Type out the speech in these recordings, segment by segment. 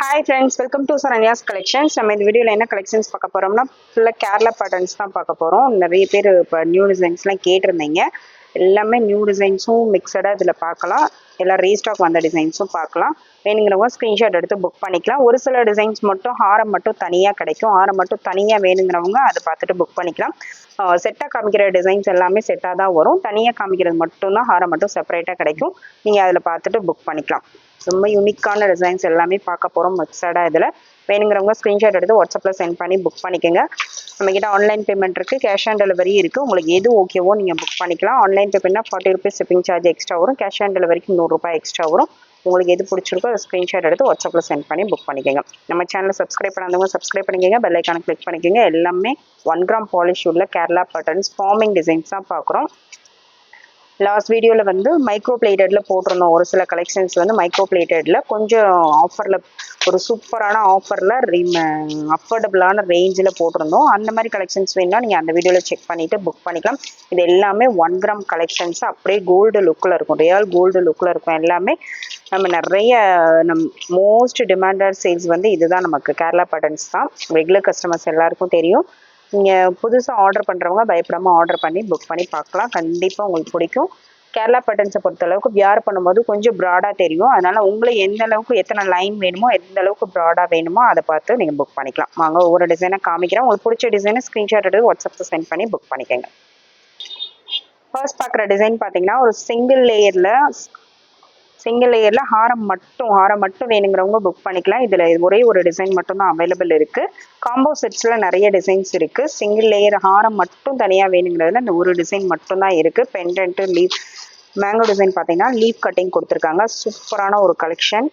Hi friends welcome to Saranya's collections நம்ம இந்த வீடியோவில் என்ன கலெக்ஷன்ஸ் பார்க்க போகிறோம்னா ஃபுல்லாக கேரளா பேட்டர்ன்ஸ் தான் பார்க்க போகிறோம் நிறைய பேர் இப்போ நியூ டிசைன்ஸ்லாம் கேட்டிருந்தீங்க. எல்லாமே நியூ டிசைன்ஸும் மிக்சடாக இதில் பார்க்கலாம். எல்லாம் ரீஸ்டாக் வந்த டிசைன்ஸும் பார்க்கலாம். வேணுங்கிறவங்க ஸ்க்ரீன்ஷாட் எடுத்து புக் பண்ணிக்கலாம். ஒரு சில டிசைன்ஸ் மட்டும் ஹாரம் மட்டும் தனியாக கிடைக்கும். ஹாரம் மட்டும் தனியாக வேணுங்கிறவங்க அதை பார்த்துட்டு புக் பண்ணிக்கலாம். செட்டாக காமிக்கிற டிசைன்ஸ் எல்லாமே செட்டாக தான் வரும். தனியாக காமிக்கிறது மட்டும்தான் ஹாரம் மட்டும் செப்பரேட்டாக கிடைக்கும். நீங்கள் அதில் பார்த்துட்டு புக் பண்ணிக்கலாம். ரொம்ப யூனிக்கான டிசைன்ஸ் எல்லாமே பார்க்க போகிறோம் மிக்சடாக இதில். வேணுங்கிறவங்க ஸ்க்ரீன்ஷாட் எடுத்து வாட்ஸ்அப்பில் சென்ட் பண்ணி புக் பண்ணிக்கோங்க. நம்மக்கிட்ட ஆன்லைன் பேமெண்ட் இருக்குது கேஷ் ஆன் டெலிவரி இருக்குது உங்களுக்கு எது ஓகேவோ நீங்கள் புக் பண்ணிக்கலாம். Online பேமெண்ட்னா forty rupees shipping charge extra வரும். கேஷ் ஆன் டெலிவரிக்கு நூறுரூபா எக்ஸ்ட்ரா வரும். உங்களுக்கு எது பிடிச்சிருக்கோ அதை ஸ்க்ரீன்ஷாட் எடுத்து வாட்ஸ்அப்பில் சென்ட் பண்ணி புக் பண்ணிக்கோங்க. நம்ம சேனலை சப்ஸ்கிரைப் பண்ணாதவங்க சப்ஸ்கிரைப் பண்ணிக்கோங்க. பெல் ஐக்கானை கிளிக் பண்ணிக்கோங்க. எல்லாமே ஒன் கிராம் பாலிஷ் உள்ள கேரளா பேட்டர்ன்ஸ் ஃபார்மிங் டிசைன்ஸ் தான் பார்க்குறோம். லாஸ்ட் வீடியோவில் வந்து மைக்ரோ பிளேட்டடில் போட்டிருந்தோம். ஒரு சில கலெக்ஷன்ஸ் வந்து மைக்ரோ பிளேட்டடில் கொஞ்சம் ஆஃபரில் ஒரு சூப்பரான ஆஃபரில் அஃபோர்டபுளான ரேஞ்சில் போட்டிருந்தோம். அந்த மாதிரி கலெக்ஷன்ஸ் வேணும்னா நீங்கள் அந்த வீடியோவில் செக் பண்ணிவிட்டு புக் பண்ணிக்கலாம். இது எல்லாமே ஒன் கிராம் கலெக்ஷன்ஸ் அப்படியே கோல்டு லுக்கில் இருக்கும். ரியல் கோல்டு லுக்கில் இருக்கும். எல்லாமே நம்ம நிறைய நம் மோஸ்ட் டிமாண்டட் சேல்ஸ் வந்து இதுதான் நமக்கு. கேரளா பட்டன்ஸ் தான். ரெகுலர் கஸ்டமர்ஸ் எல்லாருக்கும் தெரியும். நீங்கள் புதுசாக ஆர்டர் பண்ணுறவங்க பயப்படாமல் ஆர்டர் பண்ணி புக் பண்ணி பார்க்கலாம். கண்டிப்பாக உங்களுக்கு பிடிக்கும். கேரளா பட்டன்ஸை பொறுத்த அளவுக்கு வியார் பண்ணும்போது கொஞ்சம் ப்ராடாக தெரியும். அதனால் உங்களுக்கு எந்த அளவுக்கு எத்தனை லைன் வேணுமோ எந்த அளவுக்கு ப்ராடாக வேணுமோ அதை பார்த்து நீங்கள் புக் பண்ணிக்கலாம். வாங்க ஒவ்வொரு டிசைனை காமிக்கிறேன். உங்களுக்கு பிடிச்ச டிசைனை ஸ்க்ரீன்ஷாட் எடுத்து வாட்ஸ்அப்பில் சென்ட் பண்ணி புக் பண்ணிக்கோங்க. ஃபர்ஸ்ட் பார்க்குற டிசைன் பார்த்தீங்கன்னா ஒரு சிங்கிள் லேயரில் சிங்கிள் லேயரில் ஹாரம் மட்டும் ஹாரம் மட்டும் வேணுங்கிறவங்க புக் பண்ணிக்கலாம். இதில் ஒரே ஒரு டிசைன் மட்டும் தான் அவைலபிள் இருக்குது காம்போ செட்ஸில் நிறைய டிசைன்ஸ் இருக்குது சிங்கிள் லேயர் ஹாரம் மட்டும் தனியாக வேணுங்கிறதுல இந்த ஒரு டிசைன் மட்டும் தான் இருக்குது பெண்டன்ட்டு லீவ் மேங்கோ டிசைன் பார்த்தீங்கன்னா லீவ் கட்டிங் கொடுத்துருக்காங்க. சூப்பரான ஒரு கலெக்ஷன்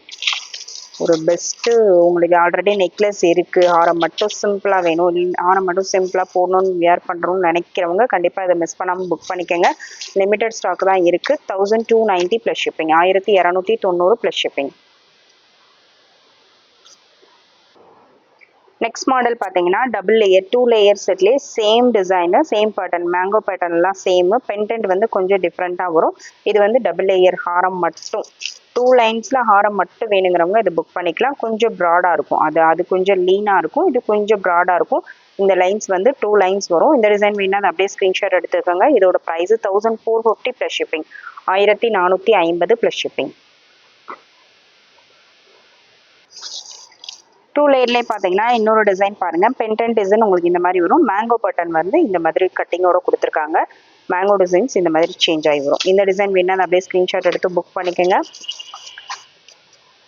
ஒரு பெஸ்ட்டு உங்களுக்கு ஆல்ரெடி நெக்லஸ் இருக்குது ஹாரம் மட்டும் சிம்பிளாக வேணும். இல்ல- ஹாரம் மட்டும் சிம்பிளாக போடணும்னு வியர் பண்ணுறோம்னு நினைக்கிறவங்க கண்டிப்பாக இதை மிஸ் பண்ணாமல் புக் பண்ணிக்கோங்க. லிமிடெட் ஸ்டாக் தான் இருக்குது thousand two ninety plus shipping ஆயிரத்தி இரநூத்தி தொண்ணூறு ப்ளஸ் ஷிப்பிங் நெக்ஸ்ட் மாடல் பார்த்தீங்கன்னா double layer two layer செட்லேயே same design same pattern mango பேட்டர்ன்லாம் same pendant வந்து கொஞ்சம் டிஃப்ரெண்ட்டாக வரும். இது வந்து டபுள் லேயர் ஹாரம் மட்டும். டூ லைன்ஸில் ஹாரம் மட்டும் வேணுங்கிறவங்க இது புக் பண்ணிக்கலாம். கொஞ்சம் ப்ராடாக இருக்கும். அது அது கொஞ்சம் லீனாக இருக்கும். இது கொஞ்சம் ப்ராடாக இருக்கும். இந்த லைன்ஸ் வந்து டூ லைன்ஸ் வரும். இந்த டிசைன் வேணா அதை அப்படியே ஸ்க்ரீன்ஷாட் எடுத்துக்கோங்க. இதோட price thousand four fifty plus shipping ஆயிரத்தி நானூற்றி ஐம்பது ப்ளஸ் ஷிப்பிங் டூ லேயர்லேயே பார்த்தீங்கன்னா இன்னொரு டிசைன் பாருங்கள் பென்டன் டிசைன் உங்களுக்கு இந்த மாதிரி வரும். மேங்கோ பட்டன் வந்து இந்த மாதிரி கட்டிங்கோட கொடுத்துருக்காங்க. மேங்கோ டிசைன்ஸ் இந்த மாதிரி சேஞ்ச் ஆகி வரும். இந்த டிசைன் வேணால் அப்படியே ஸ்க்ரீன்ஷாட் எடுத்து புக் பண்ணிக்கோங்க.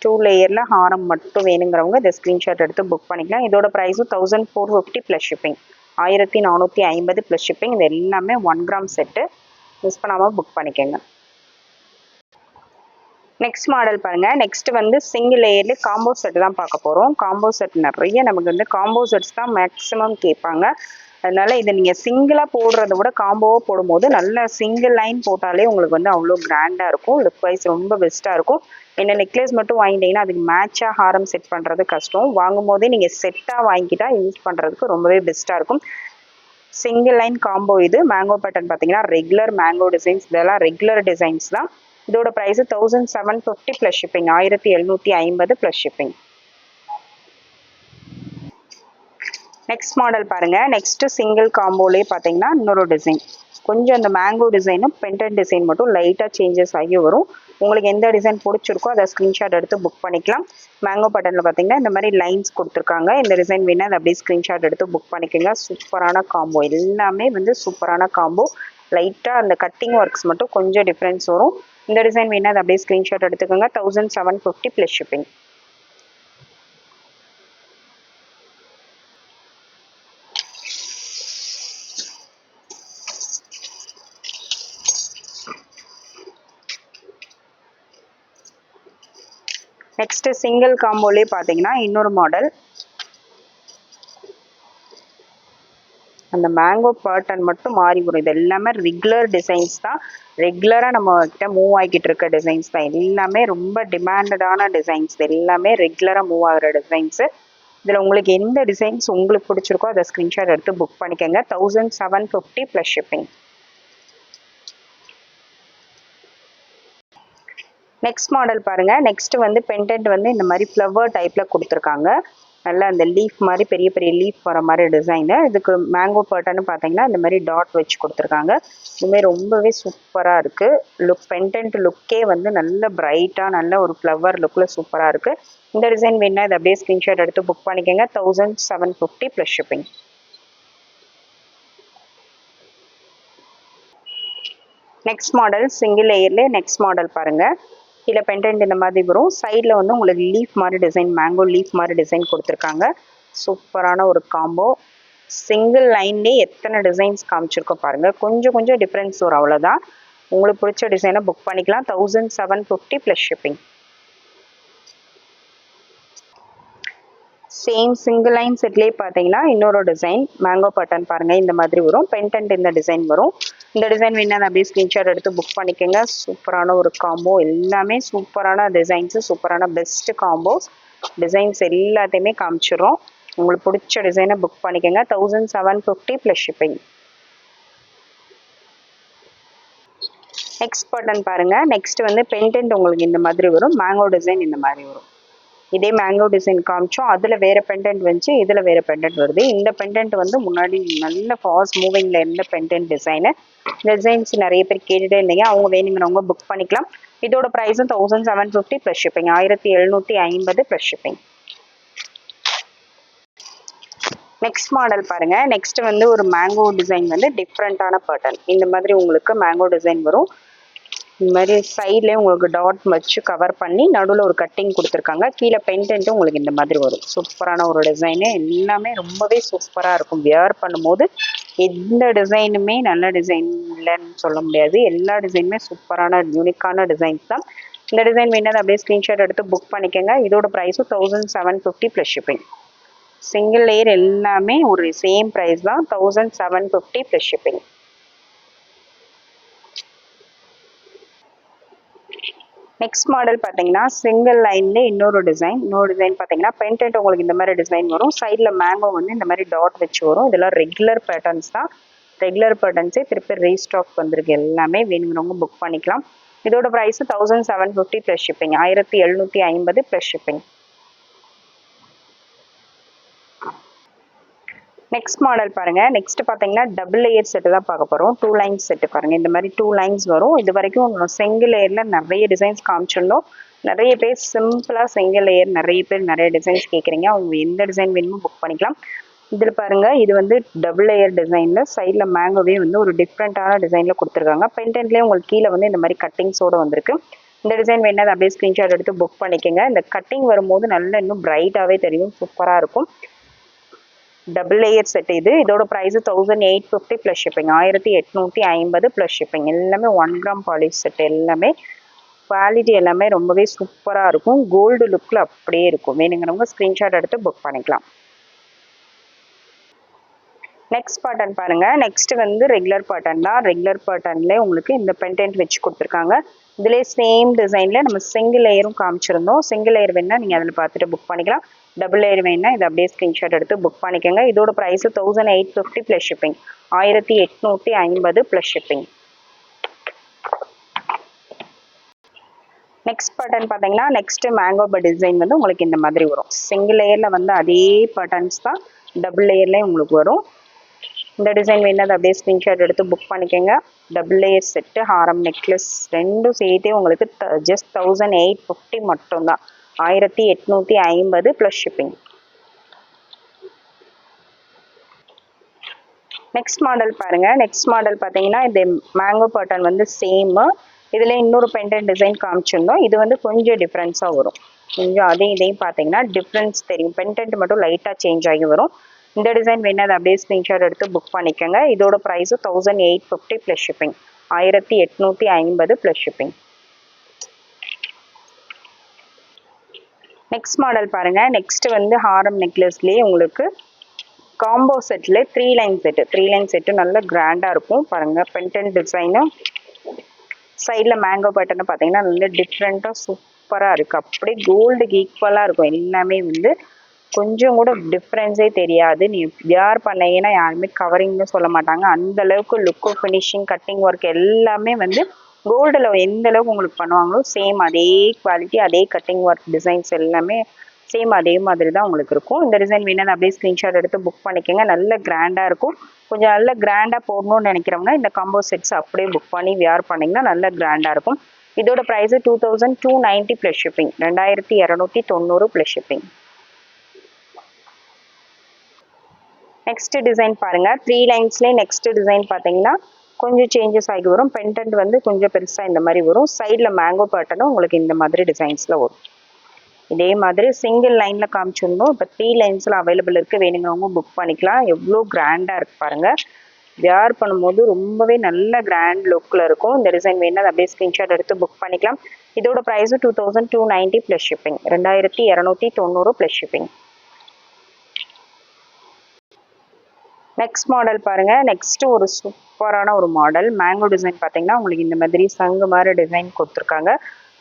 டூ லேயரில் ஹாரம் மட்டும் வேணுங்கிறவங்க இதை ஸ்க்ரீன்ஷாட் எடுத்து புக் பண்ணிக்கலாம். இதோட ப்ரைஸும் thousand four fifty plus shipping ஆயிரத்தி நானூற்றி ஐம்பது ப்ளஸ் ஷிப்பிங் இது எல்லாமே ஒன் கிராம் செட்டு மிஸ் பண்ணாமல் புக் பண்ணிக்கோங்க. நெக்ஸ்ட் மாடல் பாருங்கள் நெக்ஸ்ட் வந்து சிங்கிள் லேயர்ல காம்போ செட் தான் பார்க்க போகிறோம் காம்போ செட் நிறைய நமக்கு வந்து காம்போ செட்ஸ் தான் மேக்ஸிமம் கேட்பாங்க. அதனால இதை நீங்கள் சிங்கிளாக போடுறத விட காம்போவாக போடும்போது நல்ல சிங்கிள் லைன் போட்டாலே உங்களுக்கு வந்து அவ்வளோ கிராண்டாக இருக்கும். லுக் வைஸ் ரொம்ப பெஸ்ட்டாக இருக்கும். என்ன நெக்லஸ் மட்டும் வாங்கிட்டீங்கன்னா அதுக்கு மேட்சாக ஹாரம் செட் பண்ணுறது கஷ்டம். வாங்கும் போதே நீங்கள் செட்டாக வாங்கிட்டா யூஸ் பண்ணுறதுக்கு ரொம்பவே பெஸ்ட்டாக இருக்கும். சிங்கிள் லைன் காம்போ இது. மேங்கோ பேட்டர்ன் பார்த்தீங்கன்னா ரெகுலர் மேங்கோ டிசைன்ஸ் இதெல்லாம் ரெகுலர் டிசைன்ஸ் தான். இதோட price thousand seven fifty plus shipping ஆயிரத்தி எழுநூற்றி ஐம்பது ப்ளஸ் ஷிப்பிங் நெக்ஸ்ட் மாடல் பாருங்க. நெக்ஸ்ட்டு சிங்கிள் காம்போலே பார்த்தீங்கன்னா இன்னொரு டிசைன் கொஞ்சம் அந்த மேங்கோ டிசைனும் பென்டன் டிசைன் மட்டும் லைட்டாக சேஞ்சஸ் ஆகி வரும். உங்களுக்கு எந்த டிசைன் பிடிச்சிருக்கோ அதை ஸ்க்ரீன்ஷாட் எடுத்து புக் பண்ணிக்கலாம். மேங்கோ பட்டனில் பார்த்தீங்கன்னா இந்த மாதிரி லைன்ஸ் கொடுத்துருக்காங்க. இந்த டிசைன் வேணால் அதை அப்படியே ஸ்க்ரீன்ஷாட் எடுத்து புக் பண்ணிக்கோங்க. சூப்பரான காம்போ எல்லாமே வந்து சூப்பரான காம்போ லைட்டாக அந்த கட்டிங் ஒர்க்ஸ் மட்டும் கொஞ்சம் டிஃப்ரென்ஸ் வரும். இந்த டிசைன் வேணால் அதை அப்படியே ஸ்க்ரீன்ஷாட் எடுத்துக்கோங்க. Thousand seven fifty plus shipping next single காம்போலே பார்த்தீங்கன்னா இன்னொரு மாடல் அந்த மேங்கோ பேட்டர்ன் மட்டும் மாறி வரும் இது எல்லாமே ரெகுலர் டிசைன்ஸ் தான். ரெகுலராக நம்ம கிட்ட மூவ் ஆகிக்கிட்டு இருக்க டிசைன்ஸ் தான். எல்லாமே ரொம்ப டிமாண்டடான டிசைன்ஸ் எல்லாமே ரெகுலராக மூவ் ஆகிற டிசைன்ஸு இதில் உங்களுக்கு எந்த டிசைன்ஸ் உங்களுக்கு பிடிச்சிருக்கோ அதை ஸ்க்ரீன்ஷாட் எடுத்து புக் பண்ணிக்கோங்க. Thousand seven fifty plus shipping next model பாருங்கள் நெக்ஸ்ட் வந்து பெண்டன்ட் வந்து இந்த மாதிரி ஃப்ளவர் டைப்பில் கொடுத்துருக்காங்க. நல்லா அந்த லீஃப் மாதிரி பெரிய பெரிய லீஃப் வர மாதிரி டிசைனு இதுக்கு மேங்கோ பர்ட்டன்னு பார்த்தீங்கன்னா இந்த மாதிரி டாட் வச்சு கொடுத்துருக்காங்க. இதுமாதிரி ரொம்பவே சூப்பராக இருக்குது லுக் பெண்டன்ட் லுக்கே வந்து நல்ல பிரைட்டாக நல்ல ஒரு ஃப்ளவர் லுக்கில் சூப்பராக இருக்குது இந்த டிசைன் வேணா இதை அப்படியே ஸ்க்ரீன்ஷாட் எடுத்து புக் பண்ணிக்கோங்க. Thousand seven fifty plus shipping next model single லேயர்லேயே next model பாருங்கள் கீழே பெண்டன்ட் இந்த மாதிரி வரும். சைடில் வந்து உங்களுக்கு லீஃப் மாதிரி டிசைன் மேங்கோ லீஃப் மாதிரி டிசைன் கொடுத்துருக்காங்க. சூப்பரான ஒரு காம்போ சிங்கிள் லைன்லேயே எத்தனை டிசைன்ஸ் காமிச்சிருக்கோம் பாருங்கள் கொஞ்சம் கொஞ்சம் டிஃப்ரென்ஸ் வரும் அவ்வளோதான் உங்களுக்கு பிடிச்ச டிசைனை புக் பண்ணிக்கலாம். Thousand seven fifty plus shipping same single line செட்லேயே பார்த்தீங்கன்னா இன்னொரு டிசைன் மேங்கோ பட்டன் பாருங்கள் இந்த மாதிரி வரும். பென்டென்ட் இந்த டிசைன் வரும். இந்த டிசைன் வேணால் அப்படியே ஸ்க்ரீன்ஷாட் எடுத்து புக் பண்ணிக்கோங்க. சூப்பரான ஒரு காம்போ எல்லாமே சூப்பரான டிசைன்ஸு சூப்பரான பெஸ்ட் காம்போஸ் டிசைன்ஸ் எல்லாத்தையுமே காமிச்சிடும் உங்களுக்கு பிடிச்ச டிசைனை புக் பண்ணிக்கோங்க. Thousand seven fifty plus shipping next button பாருங்கள் நெக்ஸ்ட் வந்து பென்டென்ட் உங்களுக்கு இந்த மாதிரி வரும். மேங்கோ டிசைன் இந்த மாதிரி வரும். இதே மேங்கோ டிசைன் காமிச்சோம். அதில் வேறு பெண்டன்ட் வந்துச்சு. இதில் வேறு பெண்டன்ட் வருது. இந்த பெண்டன்ட் வந்து முன்னாடி நல்ல ஃபாஸ்ட் மூவிங்கில் இருந்த பெண்டன்ட் டிசைனு டிசைன்ஸ் நிறைய பேர் கேட்டுகிட்டே இருந்தீங்க. அவங்க வேணுங்கிறவங்க புக் பண்ணிக்கலாம். இதோட ப்ரைஸும் thousand seven fifty plus shipping ஆயிரத்தி எழுநூற்றி ஐம்பது ப்ளஸ் ஷிப்பிங் நெக்ஸ்ட் மாடல் பாருங்க. நெக்ஸ்ட் வந்து ஒரு மேங்கோ டிசைன் வந்து டிஃப்ரெண்ட்டான பேட்டர்ன் இந்த மாதிரி உங்களுக்கு மேங்கோ டிசைன் வரும். இந்த மாதிரி சைட்லேயே உங்களுக்கு டாட் வச்சு கவர் பண்ணி நடுவில் ஒரு கட்டிங் கொடுத்துருக்காங்க. கீழே பெயிண்டன்ட்டும் உங்களுக்கு இந்த மாதிரி வரும். சூப்பரான ஒரு டிசைனு எல்லாமே ரொம்பவே சூப்பராக இருக்கும். வியர் பண்ணும்போது எந்த டிசைனுமே நல்ல டிசைன் இல்லைன்னு சொல்ல முடியாது. எல்லா டிசைனுமே சூப்பரான யூனிக்கான டிசைன்ஸ் தான். இந்த டிசைன் வேணாலும் அப்படியே ஸ்க்ரீன்ஷாட் எடுத்து புக் பண்ணிக்கோங்க. இதோட ப்ரைஸும் thousand seven fifty plus shipping single layer எல்லாமே ஒரு சேம் ப்ரைஸ் தான். Thousand seven fifty plus shipping next model பார்த்தீங்கன்னா சிங்கிள் லைன்ல இன்னொரு டிசைன் இன்னொரு டிசைன் பார்த்தீங்கன்னா பென்டென்ட் உங்களுக்கு இந்த மாதிரி டிசைன் வரும். சைடில் மேங்கோ வந்து இந்த மாதிரி டாட் வச்சு வரும். இதெல்லாம் ரெகுலர் பேட்டர்ன்ஸ் தான். ரெகுலர் பேட்டர்ன்ஸே திருப்பி ரீஸ்டாக் வந்திருக்கு. எல்லாமே வேணுங்கிறவங்க புக் பண்ணிக்கலாம். இதோட price thousand seven fifty plus shipping ஆயிரத்தி எழுநூற்றி ஐம்பது ப்ளஸ் ஷிப்பிங் நெக்ஸ்ட் மாடல் பாருங்க. நெக்ஸ்ட் பார்த்தீங்கன்னா டபுள் லேயர் செட்டு தான் பார்க்க போகிறோம் டூ லைன்ஸ் செட்டு பாருங்க. இந்த மாதிரி டூ லைன்ஸ் வரும். இது வரைக்கும் சிங்கிள் லேயரில் நிறைய டிசைன்ஸ் காமிச்சிருந்தோம். நிறைய பேர் சிம்பிளாக சிங்கிள் லேயர் நிறைய பேர் நிறைய டிசைன்ஸ் கேட்குறீங்க அவங்க எந்த டிசைன் வேணுமோ புக் பண்ணிக்கலாம். இதில் பாருங்க இது வந்து டபுள் லேயர் டிசைனில் சைடில் மேங்கோவே வந்து ஒரு டிஃப்ரெண்ட்டான டிசைனில் கொடுத்துருக்காங்க. பென்டென்ட்லேயே உங்களுக்கு கீழே வந்து இந்த மாதிரி கட்டிங்ஸோடு வந்திருக்கு. இந்த டிசைன் வேணால் அப்படியே ஸ்க்ரீன்ஷாட் எடுத்து புக் பண்ணிக்கோங்க. இந்த கட்டிங் வரும்போது நல்லா இன்னும் பிரைட்டாகவே தெரியும். சூப்பராக இருக்கும். டபுள் லேயர் செட் இது. இதோட price thousand eight fifty plus shipping ஆயிரத்தி எட்நூற்றி ஐம்பது ப்ளஸ் ஷிப்பிங் எல்லாமே ஒன் கிராம் பாலிஷ் செட் எல்லாமே. குவாலிட்டி எல்லாமே ரொம்பவே சூப்பராக இருக்கும். கோல்டு லுக்கில் அப்படியே இருக்கும். வேணுங்கிறவங்க ஸ்க்ரீன்ஷாட் எடுத்து புக் பண்ணிக்கலாம். நெக்ஸ்ட் பாட்டன் பாருங்க. நெக்ஸ்ட் வந்து ரெகுலர் பாட்டன் தான். ரெகுலர் பாட்டன்ல உங்களுக்கு இந்த பென்டென்ட் வச்சு கொடுத்துருக்காங்க. இதுலேயே சேம் டிசைனில் நம்ம சிங்கிள் லேயரும் காமிச்சிருந்தோம். சிங்கிள் லேயர் வேணால் நீங்கள் அதில் பார்த்துட்டு புக் பண்ணிக்கலாம். டபுள் லேயர் வேணால் இதை அப்படியே ஸ்க்ரீன்ஷாட் எடுத்து புக் பண்ணிக்கோங்க. இதோட price thousand eight fifty plus shipping ஆயிரத்தி எட்நூற்றி ஐம்பது ப்ளஸ் ஷிப்பிங் நெக்ஸ்ட் பட்டன் பார்த்தீங்கன்னா நெக்ஸ்ட்டு மேங்கோ பட் டிசைன் வந்து உங்களுக்கு இந்த மாதிரி வரும். சிங்கிள் லேயரில் வந்து அதே பட்டன்ஸ் தான் டபுள் லேயர்லேயும் உங்களுக்கு வரும். இந்த டிசைன் வேணால் அப்படியே ஸ்க்ரீன்ஷாட் எடுத்து புக் பண்ணிக்கோங்க. டபுள் லேயர் செட்டு ஹாரம் நெக்லஸ் ரெண்டும் சேர்த்தே உங்களுக்கு ஜஸ்ட் தௌசண்ட் எயிட் ஃபிஃப்டி மட்டும்தான். ஆயிரத்தி எட்நூற்றி ஐம்பது ப்ளஸ் ஷிப்பிங் நெக்ஸ்ட் மாடல் பாருங்க. நெக்ஸ்ட் மாடல் பார்த்தீங்கன்னா இது மேங்கோ பாட்டன் வந்து சேமு இதில் இன்னொரு பென்டன் டிசைன் காமிச்சிருந்தோம். இது வந்து கொஞ்சம் டிஃப்ரென்ஸாக வரும். கொஞ்சம் அதையும் இதையும் பார்த்தீங்கன்னா டிஃப்ரென்ஸ் தெரியும். பென்டென்ட் மட்டும் லைட்டாக சேஞ்ச் ஆகி வரும். இந்த டிசைன் வேணா அதை அப்படியே ஸ்க்ரீன்ஷாட் எடுத்து புக் பண்ணிக்கோங்க. இதோட price thousand eight fifty plus shipping ஆயிரத்தி எட்நூற்றி ஐம்பது ப்ளஸ் ஷிப்பிங் நெக்ஸ்ட் மாடல் பாருங்க. நெக்ஸ்ட் வந்து ஹாரம் நெக்லஸ்லேயே உங்களுக்கு combo settle three line set three line set நல்ல கிராண்டாக இருக்கும். பாருங்க பென்டன் டிசைனு சைடில் மேங்கோ பட்டனை பார்த்தீங்கன்னா நல்ல டிஃப்ரெண்ட்டாக சூப்பராக இருக்குது அப்படியே கோல்டுக்கு ஈக்குவலாக இருக்கும். எல்லாமே வந்து கொஞ்சம் கூட டிஃப்ரென்ஸே தெரியாது. நீ யார் பண்ணீங்கன்னா யாருமே கவரிங்னு சொல்ல மாட்டாங்க. அந்த அளவுக்கு லுக்கு ஃபினிஷிங் கட்டிங் ஒர்க் எல்லாமே வந்து கோல்டில் எந்த அளவுக்கு உங்களுக்கு பண்ணுவாங்களோ சேம் அதே குவாலிட்டி அதே கட்டிங் ஒர்க் டிசைன்ஸ் எல்லாமே சேம் அதே மாதிரி தான் உங்களுக்கு இருக்கும். இந்த டிசைன் வேணும் அப்படியே ஸ்க்ரீன்ஷாட் எடுத்து புக் பண்ணிக்கோங்க. நல்ல கிராண்டாக இருக்கும். கொஞ்சம் நல்ல கிராண்டாக போடணும்னு நினைக்கிறவங்க இந்த காம்போ செட்ஸ் அப்படியே புக் பண்ணி வியர் பண்ணிங்கன்னா நல்ல கிராண்டாக இருக்கும். இதோட price two thousand two ninety plus shipping ரெண்டாயிரத்தி இரநூத்தி தொண்ணூறு ப்ளஸ் ஷிப்பிங் நெக்ஸ்ட் டிசைன் பாருங்க. த்ரீ லைன்ஸ்லேயே நெக்ஸ்ட் டிசைன் பார்த்தீங்கன்னா கொஞ்சம் சேஞ்சஸ் ஆகி வரும். பென்டென்ட் வந்து கொஞ்சம் பெருசாக இந்த மாதிரி வரும். சைடில் மேங்கோ பேட்டர்னும் உங்களுக்கு இந்த மாதிரி டிசைன்ஸில் வரும். இதே மாதிரி சிங்கிள் லைனில் காமிச்சிருந்தோம். இப்போ த்ரீ லைன்ஸில் அவைலபிள் இருக்குது வேணுங்கிறவங்க புக் பண்ணிக்கலாம். எவ்வளோ கிராண்டாக இருக்குது பாருங்கள் வியார் பண்ணும்போது ரொம்பவே நல்ல கிராண்ட் லுக்கில் இருக்கும். இந்த டிசைன் வேணும் அதை அப்படியே ஸ்க்ரீன்ஷாட் எடுத்து புக் பண்ணிக்கலாம். இதோட price two thousand two ninety plus shipping ரெண்டாயிரத்தி இரநூத்தி தொண்ணூறு ப்ளஸ் ஷிப்பிங் நெக்ஸ்ட் மாடல் பாருங்கள் நெக்ஸ்ட்டு ஒரு சூப்பரான ஒரு மாடல். மேங்கோ டிசைன் பார்த்தீங்கன்னா உங்களுக்கு இந்த மாதிரி சங்கு மாதிரி டிசைன் கொடுத்துருக்காங்க.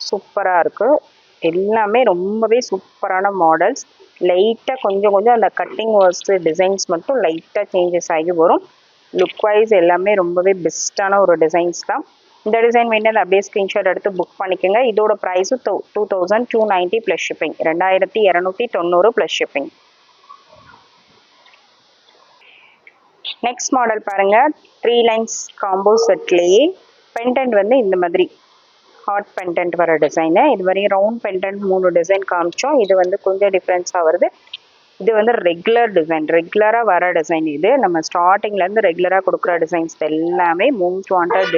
சூப்பராக இருக்குது எல்லாமே ரொம்பவே சூப்பரான மாடல்ஸ் லைட்டாக கொஞ்சம் கொஞ்சம் அந்த கட்டிங் ஒர்க்ஸ் டிசைன்ஸ் மட்டும் லைட்டாக சேஞ்சஸ் ஆகி வரும். லுக் வைஸ் எல்லாமே ரொம்பவே பெஸ்ட்டான ஒரு டிசைன்ஸ் தான். இந்த டிசைன் வேணும் அப்படியே ஸ்க்ரீன்ஷாட் எடுத்து புக் பண்ணிக்கோங்க. இதோட price two thousand two ninety plus shipping ரெண்டாயிரத்தி இரநூத்தி தொண்ணூறு ப்ளஸ் ஷிப்பிங் நெக்ஸ்ட் மாடல் பாருங்கள் த்ரீ லைன்ஸ் காம்போ செட்லேயே பெண்டன்ட் வந்து இந்த மாதிரி. ஹாட் பெண்டன்ட் வர டிசைனு இது வரையும் ரவுண்ட் பெண்டன்ட் மூணு டிசைன் காமிச்சோம். இது வந்து கொஞ்சம் டிஃப்ரென்ஸாக வருது. இது வந்து ரெகுலர் டிசைன் ரெகுலராக வர டிசைன் இது. நம்ம ஸ்டார்டிங்லேருந்து ரெகுலராக கொடுக்குற டிசைன்ஸ் எல்லாமே மோஸ்ட் வாண்டட்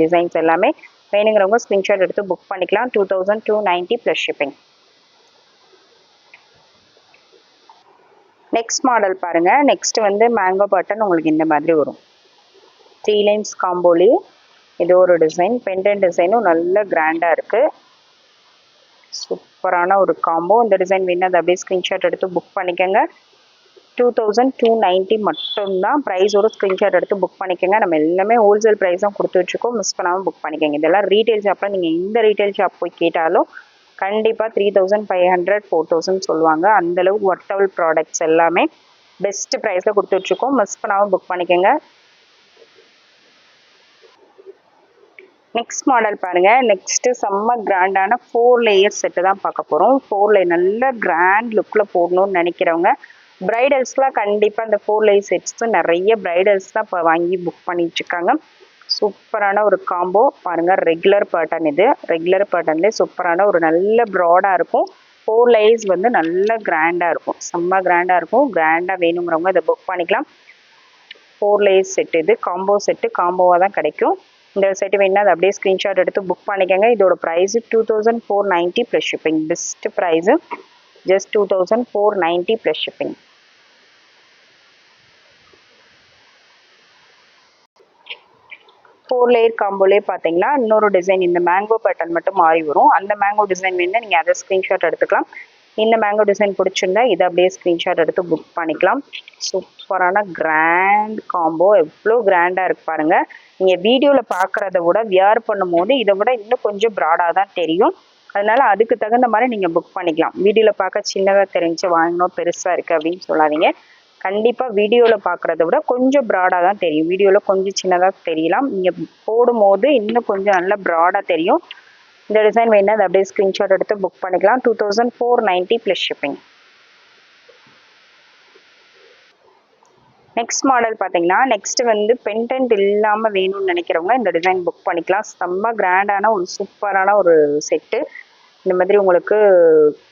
டிசைன்ஸ் எல்லாமே வேணுங்கிறவங்க ஸ்க்ரீன்ஷாட் எடுத்து புக் பண்ணிக்கலாம். Two thousand two ninety plus shipping next model பாருங்கள் நெக்ஸ்ட் வந்து மேங்கோ பட்டன் உங்களுக்கு இந்த மாதிரி வரும். த்ரீ லைன்ஸ் காம்போலி இது ஒரு டிசைன் பெண்டன் டிசைனும் நல்ல கிராண்டாக இருக்குது சூப்பரான ஒரு காம்போ இந்த டிசைன் வேணும் அதை அப்படியே ஸ்க்ரீன்ஷாட் எடுத்து புக் பண்ணிக்கோங்க. டூ தௌசண்ட் டூ நைன்ட்டி மட்டும்தான் ப்ரைஸோட ஸ்க்ரீன்ஷாட் எடுத்து புக் பண்ணிக்கோங்க. நம்ம எல்லாமே ஹோல்சேல் ப்ரைஸ் தான் கொடுத்து மிஸ் பண்ணாமல் புக் பண்ணிக்கோங்க. இதெல்லாம் ரீட்டைல் ஷாப்பில் நீங்கள் எந்த ரீட்டைல் ஷாப் போய் கேட்டாலும் கண்டிப்பாக three thousand five hundred four thousand சொல்லுவாங்க. அந்தளவுக்கு ஒர்த்தபிள் ப்ராடக்ட்ஸ் எல்லாமே பெஸ்ட் ப்ரைஸில் கொடுத்துட்ருக்கோம் மிஸ் பண்ணாமல் புக் பண்ணிக்கோங்க. நெக்ஸ்ட் மாடல் பாருங்க. நெக்ஸ்ட்டு செம்ம கிராண்டான ஃபோர் லேயர் செட்டு தான் பார்க்க போகிறோம் ஃபோர் லேயர் நல்ல கிராண்ட் லுக்கில் போடணும்னு நினைக்கிறவங்க பிரைடல்ஸ்லாம் கண்டிப்பாக இந்த ஃபோர் லேயர் செட்ஸும் நிறைய பிரைடல்ஸ் தான் இப்போ வாங்கி புக் பண்ணிட்டுருக்காங்க சூப்பரான ஒரு காம்போ பாருங்க ரெகுலர் பேட்டர்ன் இது. ரெகுலர் பேட்டர்ன்லேயே சூப்பரான ஒரு நல்ல ப்ராடாக இருக்கும். ஃபோர் லைஸ் வந்து நல்ல கிராண்டாக இருக்கும். செம்ம கிராண்டாக இருக்கும். கிராண்டாக வேணுங்கிறவங்க இதை புக் பண்ணிக்கலாம். ஃபோர் லேஸ் செட் இது. காம்போ செட்டு காம்போவாக தான் கிடைக்கும். இந்த செட் வேணுன்னா அதை அப்படியே ஸ்க்ரீன்ஷாட் எடுத்து புக் பண்ணிக்கோங்க. இதோட price two thousand four ninety plus shipping best price just two thousand four ninety plus shipping four layer காம்போலே பார்த்தீங்கன்னா இன்னொரு டிசைன் இந்த மேங்கோ பேட்டர்ன் மட்டும் மாறி வரும். அந்த மேங்கோ டிசைன் வேணுன்னா நீங்கள் அதை ஸ்க்ரீன்ஷாட் எடுத்துக்கலாம். இந்த மேங்கோ டிசைன் பிடிச்சிருந்தா இதை அப்படியே ஸ்க்ரீன்ஷாட் எடுத்து புக் பண்ணிக்கலாம். சூப்பரான கிராண்ட் காம்போ எவ்வளோ கிராண்டாக இருக்கு பாருங்க. நீங்கள் வீடியோவில் பார்க்குறத விட வியர் பண்ணும்போது இதை விட இன்னும் கொஞ்சம் ப்ராடாக தான் தெரியும். அதனால அதுக்கு தகுந்த மாதிரி நீங்கள் புக் பண்ணிக்கலாம். வீடியோவில் பார்க்க சின்னதாக தெரிஞ்சு வாங்கணும் பெருசாக இருக்குது அப்படின்னு சொல்லாதீங்க. கண்டிப்பாக வீடியோவில் பார்க்குறத விட கொஞ்சம் ப்ராடாக தான் தெரியும். வீடியோவில் கொஞ்சம் சின்னதாக தெரியலாம். நீங்கள் போடும்போது இன்னும் கொஞ்சம் நல்லா ப்ராடாக தெரியும். இந்த டிசைன் வேணா அதை அப்படியே ஸ்க்ரீன்ஷாட் எடுத்து புக் பண்ணிக்கலாம். Two thousand four ninety plus shipping next model பார்த்தீங்கன்னா நெக்ஸ்ட் வந்து பென்டென்ட் இல்லாமல் வேணும்னு நினைக்கிறவங்க இந்த டிசைன் புக் பண்ணிக்கலாம். செம்ம கிராண்டான ஒரு சூப்பரான ஒரு செட்டு இந்த மாதிரி உங்களுக்கு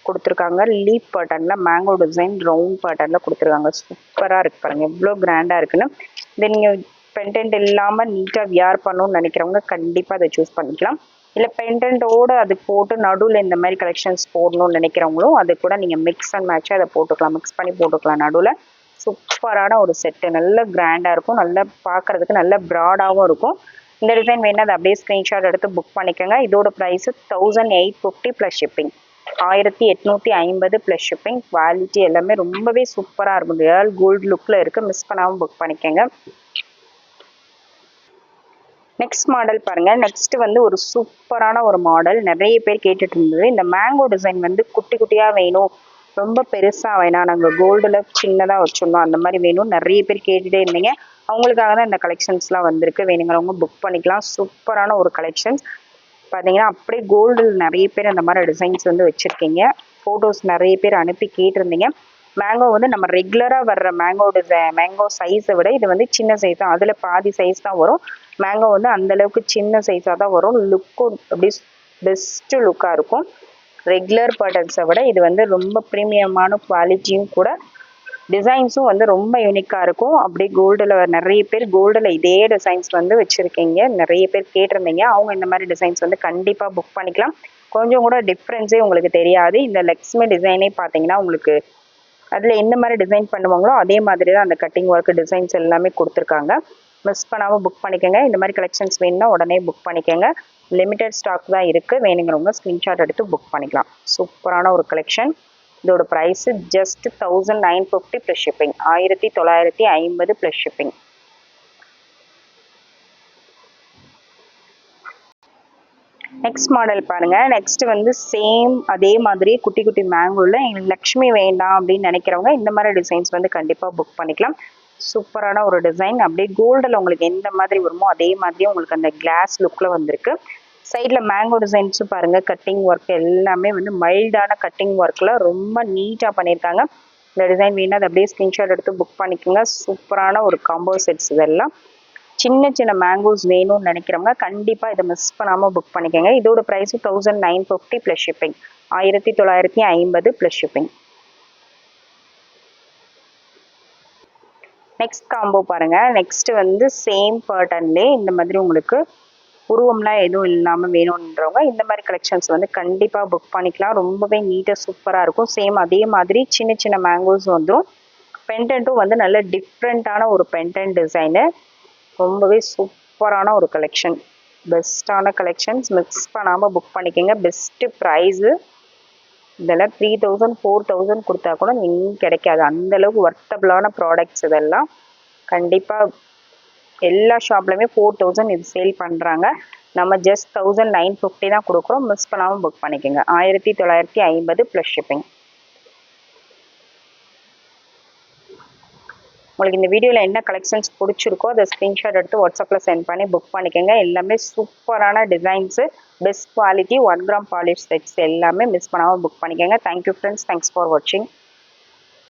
கொடுத்துருக்காங்க. லீப் பேட்டர்னில் மேங்கோ டிசைன் ரவுண்ட் பேட்டர்னில் கொடுத்துருக்காங்க. சூப்பராக இருக்குது பாருங்க. எவ்வளோ கிராண்டாக இருக்குன்னு. இதை நீங்கள் பென்டென்ட் இல்லாமல் நீட்டாக வியார் பண்ணணும்னு நினைக்கிறவங்க கண்டிப்பாக அதை சூஸ் பண்ணிக்கலாம். இல்லை பெண்டன்ட்டோடு அது போட்டு நடுவில் இந்த மாதிரி கலெக்ஷன்ஸ் போடணும்னு நினைக்கிறவங்களும் அது கூட நீங்கள் மிக்ஸ் அண்ட் மேட்சாக அதை போட்டுக்கலாம். மிக்ஸ் பண்ணி போட்டுக்கலாம் நடுவில். சூப்பரான ஒரு செட்டு நல்ல கிராண்டாக இருக்கும். நல்லா பார்க்குறதுக்கு நல்ல ப்ராடாகவும் இருக்கும். இந்த டிசைன் வேணும் அதை அப்படியே ஸ்க்ரீன்ஷாட் எடுத்து புக் பண்ணிக்கோங்க. இதோட price thousand eight fifty plus shipping ஆயிரத்தி எட்நூற்றி ஐம்பது ப்ளஸ் ஷிப்பிங் குவாலிட்டி எல்லாமே ரொம்பவே சூப்பராக இருக்கும். ரியல் கோல்டு லுக்கில் இருக்குது மிஸ் பண்ணாமல் புக் பண்ணிக்கோங்க. நெக்ஸ்ட் மாடல் பாருங்க. நெக்ஸ்ட் வந்து ஒரு சூப்பரான ஒரு மாடல் நிறைய பேர் கேட்டுட்டு இருந்தது. இந்த மேங்கோ டிசைன் வந்து குட்டி குட்டியாக வேணும். ரொம்ப பெருசாக வேணாம் நாங்கள் கோல்டில் சின்னதாக வச்சுருந்தோம். அந்த மாதிரி வேணும். நிறைய பேர் கேட்டுகிட்டே இருந்தீங்க. அவங்களுக்காக தான் இந்த கலெக்ஷன்ஸ்லாம் வந்திருக்கு. வேணுங்கிறவங்க புக் பண்ணிக்கலாம். சூப்பரான ஒரு கலெக்ஷன்ஸ் பார்த்தீங்கன்னா அப்படியே கோல்டில் நிறைய பேர் அந்த மாதிரி டிசைன்ஸ் வந்து வச்சுருக்கீங்க. ஃபோட்டோஸ் நிறைய பேர் அனுப்பி கேட்டிருந்தீங்க. மேங்கோ வந்து நம்ம ரெகுலராக வர்ற மேங்கோ டிசை மேங்கோ சைஸை விட இது வந்து சின்ன சைஸ் தான். அதில் பாதி சைஸ் தான் வரும். மேங்கோ வந்து அந்தளவுக்கு சின்ன சைஸாக தான் வரும். லுக்கும் அப்படி பெஸ்ட்டு லுக்காக இருக்கும். ரெகுலர் ப்ராடக்ட்ஸை விட இது வந்து ரொம்ப ப்ரீமியமான குவாலிட்டியும் கூட டிசைன்ஸும் வந்து ரொம்ப யூனிக்காக இருக்கும். அப்படியே கோல்டில் நிறைய பேர் கோல்டில் இதே டிசைன்ஸ் வந்து வச்சுருக்கீங்க. நிறைய பேர் கேட்டிருந்தீங்க. அவங்க இந்த மாதிரி டிசைன்ஸ் வந்து கண்டிப்பாக புக் பண்ணிக்கலாம். கொஞ்சம் கூட டிஃப்ரென்ஸே உங்களுக்கு தெரியாது. இந்த லெக்ஸ்மி டிசைனே பார்த்தீங்கன்னா உங்களுக்கு அதில் எந்த மாதிரி டிசைன் பண்ணுவாங்களோ அதே மாதிரி தான் அந்த கட்டிங் ஒர்க் டிசைன்ஸ் எல்லாமே கொடுத்துருக்காங்க. மிஸ் பண்ணாமல் புக் பண்ணிக்கோங்க. இந்த மாதிரி கலெக்ஷன்ஸ் வேணும்னா உடனே புக் பண்ணிக்கோங்க. லிமிட்டட் ஸ்டாக் தான் இருக்குது வேணுங்கிறவங்க ஸ்க்ரீன்ஷாட் எடுத்து புக் பண்ணிக்கலாம். சூப்பரான ஒரு கலெக்ஷன் இதோட price just thousand nine fifty plus shipping ஆயிரத்தி தொள்ளாயிரத்தி ஐம்பது ப்ளஸ் ஷிப்பிங் நெக்ஸ்ட் மாடல் பாருங்க. நெக்ஸ்ட் வந்து சேம் அதே மாதிரி குட்டி குட்டி மேங்கோவில் எங்களுக்கு லக்ஷ்மி வேண்டாம் அப்படின்னு நினைக்கிறவங்க இந்த மாதிரி டிசைன்ஸ் வந்து கண்டிப்பாக புக் பண்ணிக்கலாம். சூப்பரான ஒரு டிசைன் அப்படியே கோல்டில் உங்களுக்கு எந்த மாதிரி வருமோ அதே மாதிரியே உங்களுக்கு அந்த கிளாஸ் லுக்கில் வந்திருக்கு. சைடில் மேங்கோ டிசைன்ஸும் பாருங்கள் கட்டிங் ஒர்க் எல்லாமே வந்து மைல்டான கட்டிங் ஒர்க்கில் ரொம்ப நீட்டாக பண்ணியிருக்காங்க இந்த டிசைன் வேணும் அதை அப்படியே ஸ்க்ரீன்ஷாட் எடுத்து புக் பண்ணிக்கோங்க. சூப்பரான ஒரு காம்போ செட்ஸ் இதெல்லாம். சின்ன சின்ன மேங்கோஸ் வேணும்னு நினைக்கிறவங்க கண்டிப்பாக இதை மிஸ் பண்ணாமல் புக் பண்ணிக்கோங்க. இதோட price thousand nine fifty plus shipping ஆயிரத்தி தொள்ளாயிரத்தி ஐம்பது ப்ளஸ் ஷிப்பிங் நெக்ஸ்ட் காம்போ பாருங்கள் நெக்ஸ்ட் வந்து சேம் பேட்டர்ன்லேயே இந்த மாதிரி உங்களுக்கு உருவம்லாம் எதுவும் இல்லாமல் வேணுன்றவங்க இந்த மாதிரி கலெக்ஷன்ஸ் வந்து கண்டிப்பாக புக் பண்ணிக்கலாம். ரொம்பவே நீட்டாக சூப்பராக இருக்கும். சேம் அதே மாதிரி சின்ன சின்ன மேங்கோஸ் வந்துடும் பென்டென்ட்டும் வந்து நல்ல டிஃப்ரெண்ட்டான ஒரு பென்டென்ட் டிசைனு ரொம்பவே சூப்பரான ஒரு கலெக்ஷன் பெஸ்ட்டான கலெக்ஷன்ஸ் மிக்ஸ் பண்ணாமல் புக் பண்ணிக்கோங்க. பெஸ்ட்டு ப்ரைஸு இதெல்லாம் த்ரீ தௌசண்ட் ஃபோர் தௌசண்ட் கொடுத்தா கூட எங்கேயும் கிடைக்காது. அந்தளவுக்கு ஒர்த்தபிளான ப்ராடக்ட்ஸ் இதெல்லாம் கண்டிப்பாக எல்லா ஷாப்லையுமே ஃபோர் தௌசண்ட் இது சேல் பண்ணுறாங்க நம்ம ஜஸ்ட் தௌசண்ட் நைன் ஃபிஃப்டி தான் கொடுக்குறோம். மிஸ் பண்ணாமல் புக் பண்ணிக்கோங்க. ஆயிரத்தி தொள்ளாயிரத்தி ஐம்பது ப்ளஸ் ஷிப்பிங் உங்களுக்கு இந்த வீடியோவில் என்ன கலெக்ஷன்ஸ் பிடிச்சிருக்கோ அதை ஸ்க்ரீன்ஷாட் எடுத்து வாட்ஸ்அப்பில் சென்ட் பண்ணி புக் பண்ணிக்கோங்க. எல்லாமே சூப்பரான designs best quality one gram polish sets எல்லாமே மிஸ் பண்ணாமல் புக் பண்ணிக்கோங்க. Thank you friends thanks for வாட்சிங்